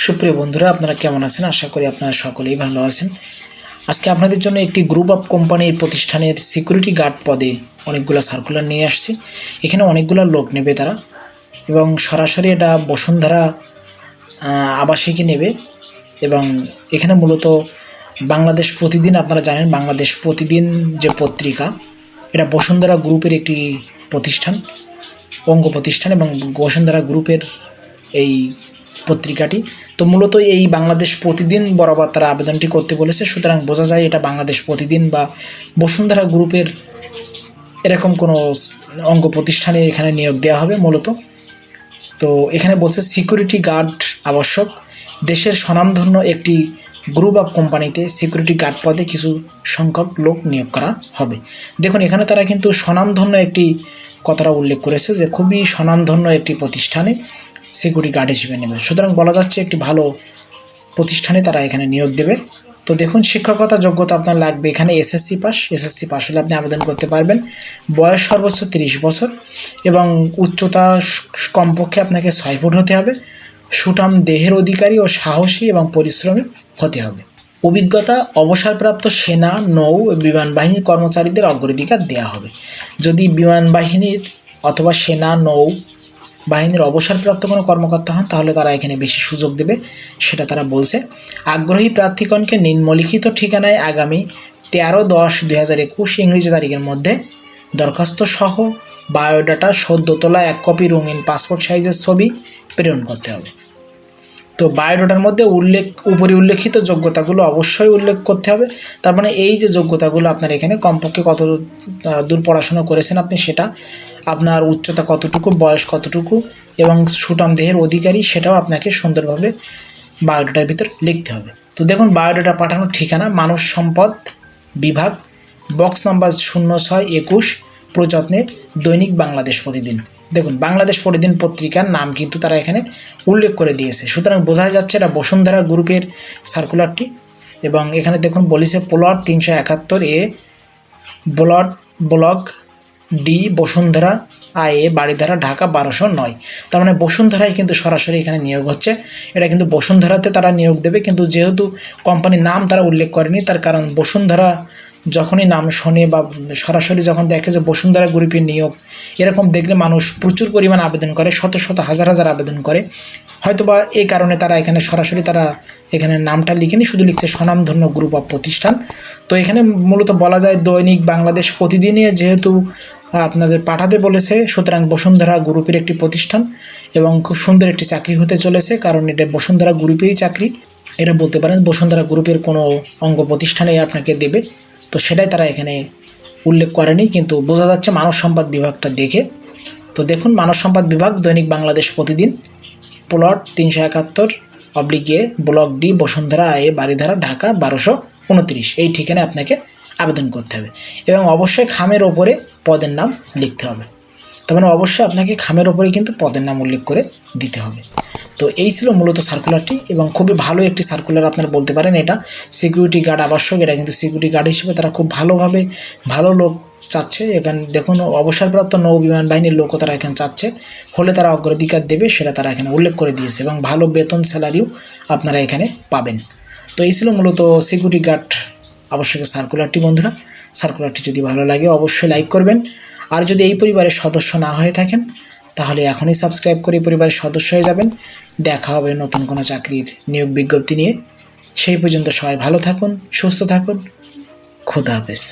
সুপ্রিয় বন্ধুরা আপনারা কেমন আছেন? আশা করি আপনারা সকলেই ভালো আছেন। আজকে আপনাদের জন্য একটি গ্রুপ অফ কোম্পানির প্রতিষ্ঠানের সিকিউরিটি গার্ড পদে অনেকগুলো সার্কুলার নিয়ে আসছে। এখানে অনেকগুলো লোক নেবে তারা এবং সরাসরি এটা বসুন্ধরা আহ, আবাসিকে নেবে এবং এখানে মূলত বাংলাদেশ প্রতিদিন আপনারা জানেন বাংলাদেশ প্রতিদিন যে পত্রিকা এটা বসুন্ধরা গ্রুপের একটি প্রতিষ্ঠান অঙ্গ প্রতিষ্ঠান এবং বসুন্ধরা গ্রুপের এই পত্রিকাটি। তো মূলত এই বাংলাদেশ প্রতিদিন বরাবর তারা আবেদনটি করতে বলেছে। সুতরাং বোঝা যায় এটা বাংলাদেশ প্রতিদিন বা বসুন্ধরা গ্রুপের এরকম কোনো অঙ্গ প্রতিষ্ঠানে এখানে নিয়োগ দেওয়া হবে মূলত। তো এখানে বলছে, সিকিউরিটি গার্ড আবশ্যক। দেশের স্বনামধন্য একটি গ্রুপ অফ কোম্পানিতে সিকিউরিটি গার্ড পদে কিছু সংখ্যক লোক নিয়োগ করা হবে। দেখুন, এখানে তারা কিন্তু স্বনামধন্য একটি কথাটা উল্লেখ করেছে যে, খুবই স্বনামধন্য একটি প্রতিষ্ঠানে সিকিউরিটি গার্ড হিসেবে নেবে। সুতরাং বলা যাচ্ছে একটি ভালো প্রতিষ্ঠানে তারা এখানে নিয়োগ দেবে। তো দেখুন, শিক্ষকতা যোগ্যতা আপনার লাগবে এখানে এসএসসি পাস এসএসসি পাস হলে আপনি আবেদন করতে পারবেন। বয়স সর্বোচ্চ তিরিশ বছর এবং উচ্চতা কমপক্ষে আপনাকে ছয় ফুট হতে হবে। সুঠাম দেহের অধিকারী ও সাহসী এবং পরিশ্রমী হতে হবে। অভিজ্ঞতা, অবসরপ্রাপ্ত সেনা, নৌ, বিমান বাহিনীর কর্মচারীদের অগ্রাধিকার দেওয়া হবে। যদি বিমান বাহিনীর অথবা সেনা, নৌ বাহিনীর অবসরপ্রাপ্ত কোনো কর্মকর্তা হন, তাহলে তারা এখানে বেশি সুযোগ দেবে, সেটা তারা বলছে। আগ্রহী প্রার্থীগণকে নিম্নলিখিত ঠিকানায় আগামী তেরো দশ দুই হাজার একুশ ইংরেজি তারিখের মধ্যে দরখাস্ত সহ বায়োডাটা সদ্য তোলা এক কপি রঙিন পাসপোর্ট সাইজের ছবি প্রেরণ করতে হবে। তো বায়োডাটার মধ্যে উল্লেখ, উপরে উল্লেখিত যোগ্যতাগুলো অবশ্যই উল্লেখ করতে হবে। তার মানে এই যে যোগ্যতাগুলো আপনার এখানে কমপক্ষে কত দূর পড়াশোনা করেছেন আপনি সেটা, আপনার উচ্চতা কতটুকু, বয়স কতটুকু এবং সুটাম দেহের অধিকারী সেটাও আপনাকে সুন্দরভাবে বায়োডাটার ভিতর লিখতে হবে। তো দেখুন, বায়োডাটা পাঠানোর ঠিকানা মানব সম্পদ বিভাগ, বক্স নম্বর শূন্য ছয় একুশ, প্রযত্নে দৈনিক বাংলাদেশ প্রতিদিন। দেখুন, বাংলাদেশ প্রতিদিন পত্রিকার নাম কিন্তু তারা এখানে উল্লেখ করে দিয়েছে। সুতরাং বোঝা যাচ্ছে এটা বসুন্ধরা গ্রুপের সার্কুলারটি এবং এখানে দেখুন, বলিছে প্লট তিনশো একাত্তর A blot block D Bashundhara আয়ে বাড়িধারা ঢাকা বারোশো নয়। তার মানে বসুন্ধরায় কিন্তু সরাসরি এখানে নিয়োগ হচ্ছে। এটা কিন্তু বসুন্ধরাতে তারা নিয়োগ দেবে, কিন্তু যেহেতু কোম্পানির নাম তারা উল্লেখ করেনি, তার কারণ বসুন্ধরা যখনই নাম শোনে বা সরাসরি যখন দেখে যে বসুন্ধরা গ্রুপের নিয়োগ, এরকম দেখলে মানুষ প্রচুর পরিমাণ আবেদন করে, শত শত, হাজার হাজার আবেদন করে। হয়তোবা এই কারণে তারা এখানে সরাসরি তারা এখানে নামটা লিখেনি, শুধু লিখছে স্বনামধন্য গ্রুপ অফ প্রতিষ্ঠান। তো এখানে মূলত বলা যায় দৈনিক বাংলাদেশ প্রতিদিনই যেহেতু আপনাদের পাঠাতে বলেছে, সুতরাং বসুন্ধরা গ্রুপের একটি প্রতিষ্ঠান এবং খুব সুন্দর একটি চাকরি হতে চলেছে, কারণ এটা বসুন্ধরা গ্রুপেরই চাকরি। এটা বলতে পারেন, বসুন্ধরা গ্রুপের কোনো অঙ্গ প্রতিষ্ঠানে আপনাকে দেবে। তো সেটাই তারা এখানে উল্লেখ করেনি, কিন্তু বোঝা যাচ্ছে মানব সম্পদ বিভাগটা দেখে। তো দেখুন, মানব সম্পদ বিভাগ, দৈনিক বাংলাদেশ প্রতিদিন, প্লট তিনশো একাত্তর oblique A block D, Bashundhara এ বাড়িধারা ঢাকা, বারোশো উনত্রিশ। এই ঠিকানায় আপনাকে আবেদন করতে হবে। এবং অবশ্যই খামের ওপরে পদের নাম লিখতে হবে। তার মানে অবশ্যই আপনাকে খামের ওপরে কিন্তু পদের নাম উল্লেখ করে দিতে হবে। তো এই ছিল মূলত সার্কুলারটি এবং খুবই ভালো একটি সার্কুলার আপনারা বলতে পারেন এটা। সিকিউরিটি গার্ড আবশ্যক, এটা কিন্তু সিকিউরিটি গার্ড হিসেবে তারা খুব ভালোভাবে ভালো লোক চাচ্ছে। এখানে দেখুন, অবসরপ্রাপ্ত নৌ বিমান বাহিনীর লোকও তারা এখানে চাচ্ছে। হলে তারা অগ্রাধিকার দেবে সেটা তারা এখানে উল্লেখ করে দিয়েছে এবং ভালো বেতন স্যালারিও আপনারা এখানে পাবেন। তো এই ছিল মূলত সিকিউরিটি গার্ড অবশ্যই সার্কুলারটি বন্ধুরা। সার্কুলারটি যদি ভালো লাগে অবশ্যই লাইক করবেন। আর যদি এই পরিবারের সদস্য না হয়ে থাকেন তাহলে এখনই সাবস্ক্রাইব করে পরিবারের সদস্য হয়ে যাবেন। দেখা হবে নতুন কোনো চাকরির নিয়োগ বিজ্ঞপ্তি নিয়ে। সেই পর্যন্ত সবাই ভালো থাকুন, সুস্থ থাকুন। খোদা হাফেজ।